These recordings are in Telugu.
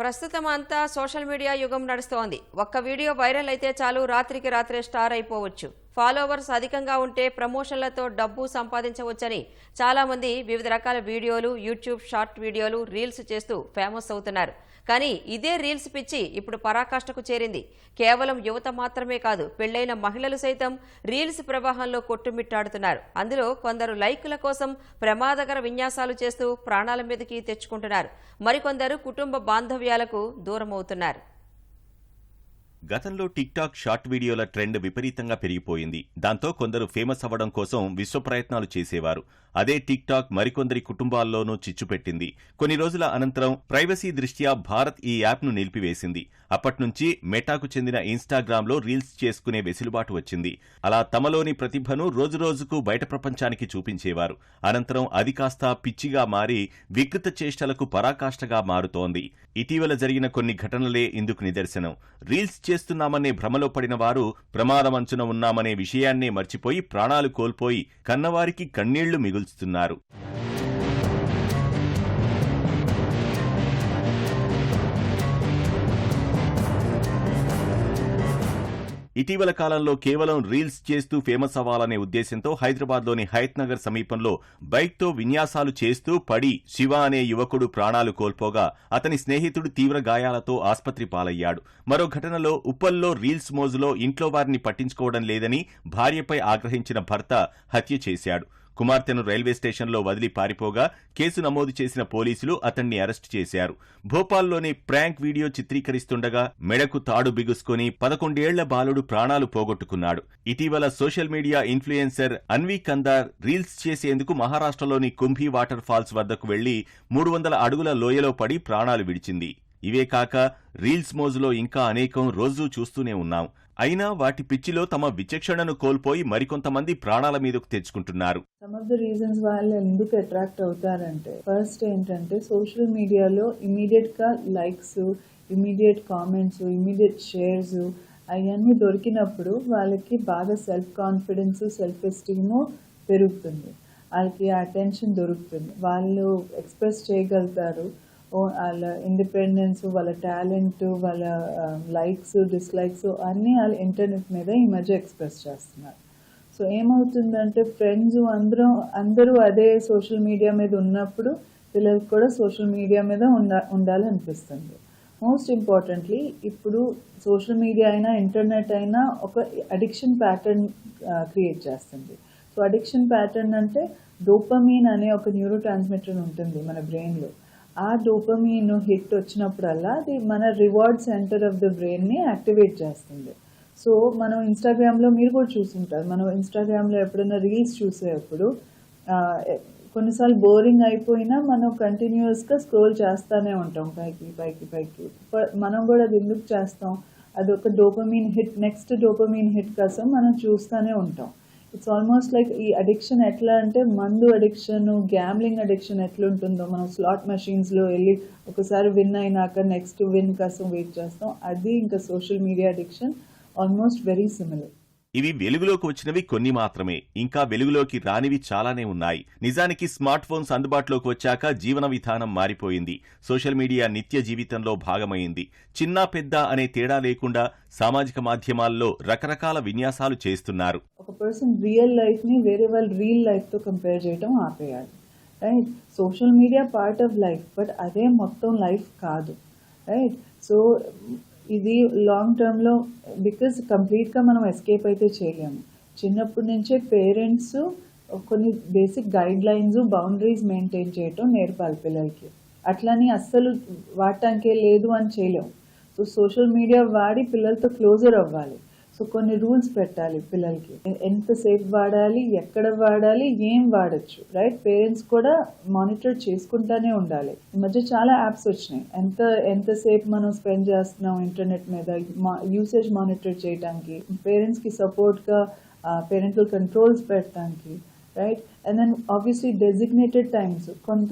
ప్రస్తుతం అంతా సోషల్ మీడియా యుగం నడుస్తోంది. ఒక్క వీడియో వైరల్ అయితే చాలు రాత్రికి రాత్రే స్టార్ అయిపోవచ్చు. ఫాలోవర్స్ అధికంగా ఉంటే ప్రమోషన్లతో డబ్బు సంపాదించవచ్చని చాలామంది వివిధ రకాల వీడియోలు యూట్యూబ్ షార్ట్ వీడియోలు రీల్స్ చేస్తూ ఫేమస్ అవుతున్నారు. కానీ ఇదే రీల్స్ పిచ్చి ఇప్పుడు పరాకాష్ఠకు చేరింది. కేవలం యువత మాత్రమే కాదు పెళ్ళైన మహిళలు సైతం రీల్స్ ప్రవాహంలో కొట్టుమిట్టాడుతున్నారు. అందులో కొందరు లైకుల కోసం ప్రమాదకర విన్యాసాలు చేస్తూ ప్రాణాల మీదకి తెచ్చుకుంటున్నారు. మరికొందరు కుటుంబ బాంధవ్యాలకు దూరమవుతున్నారు. గతంలో టిక్ టాక్ షార్ట్ వీడియోల ట్రెండ్ విపరీతంగా పెరిగిపోయింది. దాంతో కొందరు ఫేమస్ అవ్వడం కోసం విశ్వ ప్రయత్నాలు చేసేవారు. అదే టిక్ టాక్ మరికొందరి కుటుంబాల్లోనూ చిచ్చుపెట్టింది కొన్ని రోజుల అనంతరం ప్రైవసీ దృష్ట్యా భారత్ ఈ యాప్ను నిలిపివేసింది. అప్పట్నుంచి మెటాకు చెందిన ఇన్స్టాగ్రామ్లో రీల్స్ చేసుకునే వెసులుబాటు వచ్చింది. అలా తమలోని ప్రతిభను రోజురోజుకు బయట ప్రపంచానికి చూపించేవారు. అనంతరం అది కాస్త పిచ్చిగా మారి వికృత చేష్టలకు పరాకాష్ఠగా మారుతోంది. ఇటీవల జరిగిన కొన్ని ఘటనలే ఇందుకు నిదర్శనం. రీల్స్ చేస్తున్నామనే భ్రమలో పడిన వారు ప్రమాదమంచున ఉన్నామనే విషయాన్నే మర్చిపోయి ప్రాణాలు కోల్పోయి కన్నవారికి కన్నీళ్ళు మిగుల్చుతున్నారు. ఇటీవల కాలంలో కేవలం రీల్స్ చేస్తూ ఫేమస్ అవ్వాలనే ఉద్దేశంతో హైదరాబాద్లోని హయత్ నగర్ సమీపంలో బైక్తో విన్యాసాలు చేస్తూ పడి శివ అనే యువకుడు ప్రాణాలు కోల్పోగా అతని స్నేహితుడు తీవ్ర గాయాలతో ఆస్పత్రి పాలయ్యాడు. మరో ఘటనలో ఉప్పల్లో రీల్స్ మోజులో ఇంట్లో వారిని పట్టించుకోవడం లేదని భార్యపై ఆగ్రహించిన భర్త హత్య చేశాడు. కుమార్తెను రైల్వే స్టేషన్లో వదిలి పారిపోగా కేసు నమోదు చేసిన పోలీసులు అతన్ని అరెస్టు చేశారు. భోపాల్లోని ప్రాంక్ వీడియో చిత్రీకరిస్తుండగా మెడకు తాడు బిగుసుకొని పదకొండేళ్ళ బాలుడు ప్రాణాలు పోగొట్టుకున్నాడు. ఇటీవల social media influencer Anvi Kandar reels చేసేందుకు మహారాష్ట్రలోని కుంభీ వాటర్ ఫాల్స్ వద్దకు వెళ్ళి మూడు వందల అడుగుల లోయలో పడి ప్రాణాలు విడిచింది. ఇవే కాక రీల్స్ మోజులో ఇంకా అనేకం రోజూ చూస్తూనే ఉన్నాం. అయినా వాటి పిచ్చిలో తమ విచక్షణను కోల్పోయి మరికొంతమంది ప్రాణాల మీదకు తెచ్చుకుంటున్నారు. సమ్ ఆఫ్ ద రీజన్స్ వాళ్ళు ఎందుకు అట్రాక్ట్ అవుతారంటే ఫస్ట్ ఏంటంటే సోషల్ మీడియాలో ఇమీడియట్గా likes immediate comments immediate shares అవన్నీ దొరికినప్పుడు వాళ్ళకి బాగా సెల్ఫ్ కాన్ఫిడెన్స్ సెల్ఫ్ ఎస్టీమ్ పెరుగుతుంది. వాళ్ళకి అటెన్షన్ దొరుకుతుంది. వాళ్ళు ఎక్స్ప్రెస్ చేయగలుగుతారు. వాళ్ళ ఇండిపెండెన్స్ వాళ్ళ టాలెంట్ వాళ్ళ um, లైక్స్ డిస్లైక్స్ అన్నీ వాళ్ళ ఇంటర్నెట్ మీద ఈ మధ్య ఎక్స్ప్రెస్ చేస్తున్నారు. సో ఏమవుతుందంటే ఫ్రెండ్స్ అందరం అందరూ అదే సోషల్ మీడియా మీద ఉన్నప్పుడు పిల్లలకు కూడా సోషల్ మీడియా మీద ఉండ ఉండాలనిపిస్తుంది. మోస్ట్ ఇంపార్టెంట్లీ ఇప్పుడు సోషల్ మీడియా అయినా ఇంటర్నెట్ అయినా ఒక అడిక్షన్ ప్యాటర్న్ క్రియేట్ చేస్తుంది. సో అడిక్షన్ ప్యాటర్న్ అంటే డోపమీన్ అనే ఒక న్యూరో ట్రాన్స్మిటర్ ఉంటుంది మన బ్రెయిన్లో ఆ డోపమీన్ హిట్ వచ్చినప్పుడల్లా అది మన రివార్డ్ సెంటర్ ఆఫ్ ద బ్రెయిన్ని యాక్టివేట్ చేస్తుంది. సో మనం ఇన్స్టాగ్రామ్లో మీరు కూడా చూసుంటారు. మనం ఇన్స్టాగ్రామ్లో ఎప్పుడైనా రీల్స్ చూసేటప్పుడు కొన్నిసార్లు బోరింగ్ అయిపోయినా మనం కంటిన్యూస్గా స్క్రోల్ చేస్తూనే ఉంటాం. పైకి పైకి పైకి. మనం కూడా అది ఎందుకు చేస్తాం? అది ఒక dopamine hit next dopamine hit కోసం మనం చూస్తూనే ఉంటాం. ఇట్స్ ఆల్మోస్ట్ లైక్ ఈ అడిక్షన్ ఎట్లా అంటే మందు అడిక్షన్ గ్యామ్లింగ్ అడిక్షన్ ఎట్లుంటుందో మనం స్లాట్ మెషిన్స్లో వెళ్ళి ఒకసారి విన్ అయినాక నెక్స్ట్ విన్ కోసం వెయిట్ చేస్తాం. అది ఇంకా social media addiction almost very similar ఇవి వెలుగులోకి వచ్చినవి కొన్ని మాత్రమే. ఇంకా వెలుగులోకి రానివి చాలానే ఉన్నాయి. నిజానికి స్మార్ట్ ఫోన్స్ అందుబాటులోకి వచ్చాక జీవన విధానం మారిపోయింది. సోషల్ మీడియా నిత్య జీవితంలో భాగమైంది. చిన్న పెద్ద అనే తేడా లేకుండా సామాజిక మాధ్యమాల్లో రకరకాల విన్యాసాలు చేస్తున్నారు. ఒక పర్సన్ రియల్ లైఫ్ని వేరే వాళ్ళ రియల్ లైఫ్తో కంపేర్ చేయడం ఆపేయాలి. Right? Social media part of life but అదే మొత్తం లైఫ్ కాదు. రైట్? సో ఇది లాంగ్ టర్మ్లో బికాజ్ కంప్లీట్గా మనం ఎస్కేప్ అయితే చేయలేము. చిన్నప్పటి నుంచే పేరెంట్స్ కొన్ని basic guidelines boundaries maintain చేయటం నేర్పాలి పిల్లలకి. అట్లని అస్సలు వాడటానికే లేదు అని చేయలేము. సో సోషల్ మీడియా వాడి పిల్లలతో క్లోజర్ అవ్వాలి. సో కొన్ని రూల్స్ పెట్టాలి పిల్లలకి. ఎంతసేపు వాడాలి ఎక్కడ వాడాలి ఏం వాడచ్చు రైట్ పేరెంట్స్ కూడా మానిటర్ చేసుకుంటానే ఉండాలి. ఈ మధ్య చాలా యాప్స్ వచ్చినాయి. ఎంత ఎంతసేపు మనం స్పెండ్ చేస్తున్నాం ఇంటర్నెట్ మీద యూసేజ్ మానిటర్ చేయడానికి పేరెంట్స్కి సపోర్ట్గా పేరెంటల్ కంట్రోల్స్ పెట్టడానికి right and then obviously designated times కొంత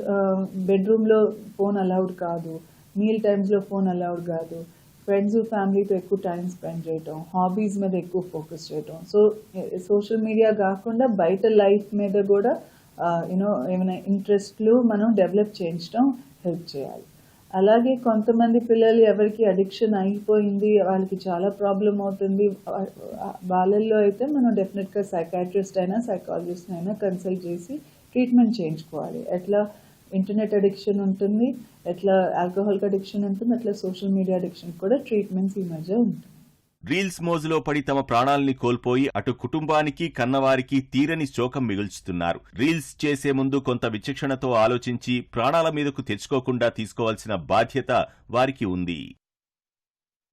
బెడ్రూమ్లో ఫోన్ అలౌడ్ కాదు మీల్ టైమ్స్లో ఫోన్ అలౌడ్ కాదు ఫ్రెండ్స్ ఫ్యామిలీతో ఎక్కువ టైం స్పెండ్ చేయటం హాబీస్ మీద ఎక్కువ ఫోకస్ చేయటం. సో సోషల్ మీడియా కాకుండా బయట లైఫ్ మీద కూడా యూనో ఏమైనా ఇంట్రెస్ట్లు మనం డెవలప్ చేయించడం హెల్ప్ చేయాలి. అలాగే కొంతమంది పిల్లలు ఎవరికి అడిక్షన్ అయిపోయింది వాళ్ళకి చాలా ప్రాబ్లం అవుతుంది వాళ్ళల్లో అయితే మనం డెఫినెట్గా సైకాట్రిస్ట్ అయినా సైకాలజిస్ట్ అయినా కన్సల్ట్ చేసి ట్రీట్మెంట్ చేయించుకోవాలి. ఎట్లా? ఇంటర్నెట్ అడిక్షన్ ఉంటుంది ఎట్లా ఆల్కహాల్కి అడిక్షన్ ఉంటుంది అట్లా సోషల్ మీడియా అడిక్షన్ కూడా ట్రీట్మెంట్స్ ఈ మధ్య ఉంటుంది రీల్స్ మోజులో పడి తమ ప్రాణాల్ని కోల్పోయి అటు కుటుంబానికి కన్నవారికి తీరని శోకం మిగుల్చుతున్నారు. రీల్స్ చేసే ముందు కొంత విచక్షణతో ఆలోచించి ప్రాణాల మీదకు తెచ్చుకోకుండా తీసుకోవాల్సిన బాధ్యత వారికి ఉంది.